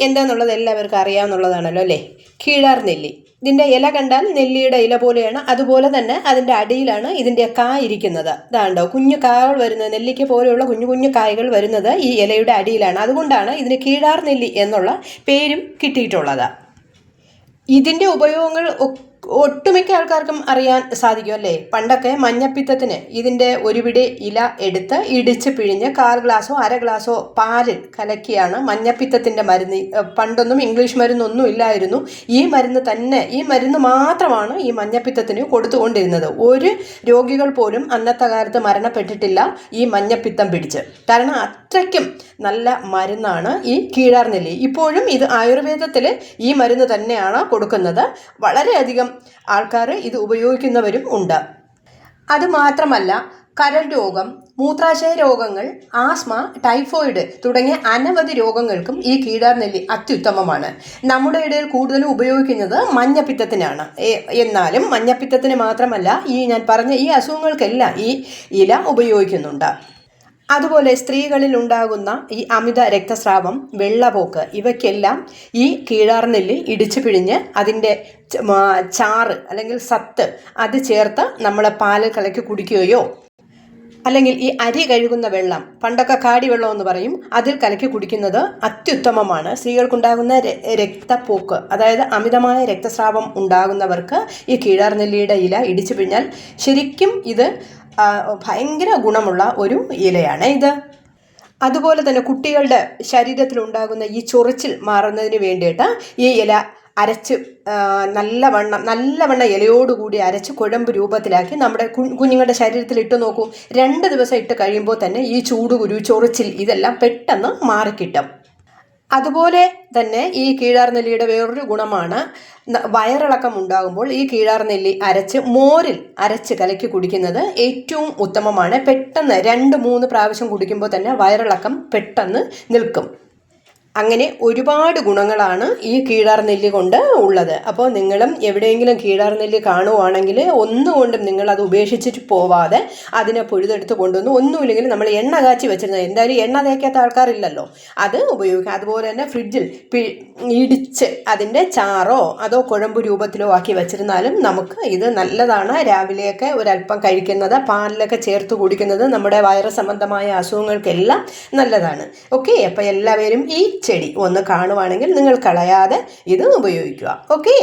എന്താണെന്നുള്ളത് എല്ലാവർക്കും അറിയാവുന്നതാണല്ലോ അല്ലേ? കീഴാർ നെല്ലി. ഇതിന്റെ ഇല കണ്ടാൽ നെല്ലിയുടെ ഇല പോലെയാണ്. അതുപോലെ തന്നെ അതിന്റെ അടിയിലാണ് ഇതിന്റെ കായ ഇരിക്കുന്നത്. ഇതാണ്ടോ? കുഞ്ഞു കായകൾ വരുന്നത്. നെല്ലിക്ക പോലെയുള്ള കുഞ്ഞു കുഞ്ഞു കായകൾ വരുന്നത് ഈ ഇലയുടെ അടിയിലാണ്. അതുകൊണ്ടാണ് ഇതിന് കീഴാർ നെല്ലി എന്നുള്ള പേരും കിട്ടിയിട്ടുള്ളത്. ഇതിന്റെ ഉപയോഗങ്ങൾ ഒട്ടുമിക്ക ആൾക്കാർക്കും അറിയാൻ സാധിക്കും അല്ലേ? പണ്ടൊക്കെ മഞ്ഞപ്പിത്തത്തിന് ഇതിന്റെ ഒരുപിടി ഇല എടുത്ത് ഇടിച്ച് പിഴിഞ്ഞ് കാൽ ഗ്ലാസോ അര ഗ്ലാസോ പാലിൽ കലക്കിയാണ് മഞ്ഞപ്പിത്തത്തിന്റെ മരുന്ന്. പണ്ടൊന്നും ഇംഗ്ലീഷ് മരുന്നൊന്നും ഇല്ലായിരുന്നു. ഈ മരുന്ന് തന്നെ ഈ മരുന്ന് മാത്രമാണ് ഈ മഞ്ഞപ്പിത്തത്തിന് കൊടുത്തുകൊണ്ടിരുന്നത്. ഒരു രോഗികൾ പോലും അന്നത്തെ കാലത്ത് മരണപ്പെട്ടിട്ടില്ല ഈ മഞ്ഞപ്പിത്തം പിടിച്ച്. കാരണം അത്രയ്ക്കും നല്ല മരുന്നാണ് ഈ കീഴാർനെല്ലി ഇപ്പോഴും ഇത് ആയുർവേദത്തിൽ ഈ മരുന്ന് തന്നെയാണ് കൊടുക്കുന്നത്. വളരെയധികം ആൾക്കാർ ഇത് ഉപയോഗിക്കുന്നവരും ഉണ്ട്. അതുമാത്രമല്ല കരൾ രോഗം മൂത്രാശയ രോഗങ്ങൾ ആസ്മ ടൈഫോയിഡ് തുടങ്ങിയ അനവധി രോഗങ്ങൾക്കും ഈ കീടാർനെല്ലി അത്യുത്തമമാണ്. നമ്മുടെ ഇടയിൽ കൂടുതലും ഉപയോഗിക്കുന്നത് മഞ്ഞപ്പിത്തത്തിനാണ്. എന്നാലും മഞ്ഞപ്പിത്തത്തിന് മാത്രമല്ല ഈ ഞാൻ പറഞ്ഞ ഈ അസുഖങ്ങൾക്കെല്ലാം ഈ ഇല ഉപയോഗിക്കുന്നുണ്ട്. അതുപോലെ സ്ത്രീകളിൽ ഉണ്ടാകുന്ന ഈ അമിത രക്തസ്രാവം വെള്ളപോക്ക് ഇവയ്ക്കെല്ലാം ഈ കീഴാർനെല്ലി ഇടിച്ചു പിഴിഞ്ഞ് അതിന്റെ ചാറ് അല്ലെങ്കിൽ സത്ത് അത് ചേർത്ത് നമ്മൾ പാൽ കലക്കി കുടിക്കുകയോ അല്ലെങ്കിൽ ഈ അരി കഴുകുന്ന വെള്ളം പണ്ടൊക്കെ കാടി വെള്ളം എന്ന് പറയും അതിൽ കലക്കി കുടിക്കുന്നത് അത്യുത്തമമാണ്. സ്ത്രീകൾക്കുണ്ടാകുന്ന രക്തപ്പോക്ക് അതായത് അമിതമായ രക്തസ്രാവം ഉണ്ടാകുന്നവർക്ക് ഈ കീഴാർനെല്ലിയുടെ ഇല ഇടിച്ചു പിഴിഞ്ഞാൽ ശരിക്കും ഇത് ഭയങ്കര ഗുണമുള്ള ഒരു ഇലയാണ് ഇത്. അതുപോലെ തന്നെ കുട്ടികളുടെ ശരീരത്തിലുണ്ടാകുന്ന ഈ ചൊറിച്ചിൽ മാറുന്നതിന് വേണ്ടിയിട്ട് ഈ ഇല അരച്ച് നല്ലവണ്ണം നല്ലവണ്ണം ഇലയോടുകൂടി അരച്ച് കുഴമ്പ് രൂപത്തിലാക്കി നമ്മുടെ കുഞ്ഞുങ്ങളുടെ ശരീരത്തിൽ ഇട്ട് നോക്കൂ. രണ്ട് ദിവസം ഇട്ട് കഴിയുമ്പോൾ തന്നെ ഈ ചൂടുകുരു ചൊറിച്ചിൽ ഇതെല്ലാം പെട്ടെന്ന് മാറിക്കിട്ടും. അതുപോലെ തന്നെ ഈ കീഴാർ നെല്ലിയുടെ വേറൊരു ഗുണമാണ് വയറിളക്കം ഉണ്ടാകുമ്പോൾ ഈ കീഴാർ നെല്ലി അരച്ച് മോരിൽ അരച്ച് കലക്കി കുടിക്കുന്നത് ഏറ്റവും ഉത്തമമാണ്. പെട്ടെന്ന് രണ്ട് മൂന്ന് പ്രാവശ്യം കുടിക്കുമ്പോൾ തന്നെ വയറിളക്കം പെട്ടെന്ന് നിൽക്കും. അങ്ങനെ ഒരുപാട് ഗുണങ്ങളാണ് ഈ കീഴാർ നെല്ല് കൊണ്ട് ഉള്ളത്. അപ്പോൾ നിങ്ങളും എവിടെയെങ്കിലും കീഴാർ നെല്ല് കാണുവാണെങ്കിൽ ഒന്നുകൊണ്ടും നിങ്ങൾ അത് ഉപേക്ഷിച്ചിട്ട് പോവാതെ അതിനെ പൊഴുതെടുത്ത് കൊണ്ടുവന്ന് ഒന്നുമില്ലെങ്കിൽ നമ്മൾ എണ്ണ കാച്ചി വെച്ചിരുന്നത്. എന്തായാലും എണ്ണ തേക്കാത്ത ആൾക്കാരില്ലല്ലോ. അത് ഉപയോഗിക്കാം അതുപോലെ തന്നെ ഫ്രിഡ്ജിൽ ഇടിച്ച് അതിന്റെ ചാറോ അതോ കുഴമ്പ് രൂപത്തിലോ ആക്കി വെച്ചിരുന്നാലും നമുക്ക് ഇത് നല്ലതാണ്. രാവിലെയൊക്കെ ഒരല്പം കഴിക്കുന്നത് പാലിലൊക്കെ ചേർത്ത് കുടിക്കുന്നത് നമ്മുടെ വയറ് സംബന്ധമായ അസുഖങ്ങൾക്കെല്ലാം നല്ലതാണ്. ഓക്കെ അപ്പോൾ എല്ലാവരും ഈ ചെടി ഒന്ന് കാണുവാണെങ്കിൽ നിങ്ങൾ കളയാതെ ഇത് ഉപയോഗിക്കുക. ഓക്കേ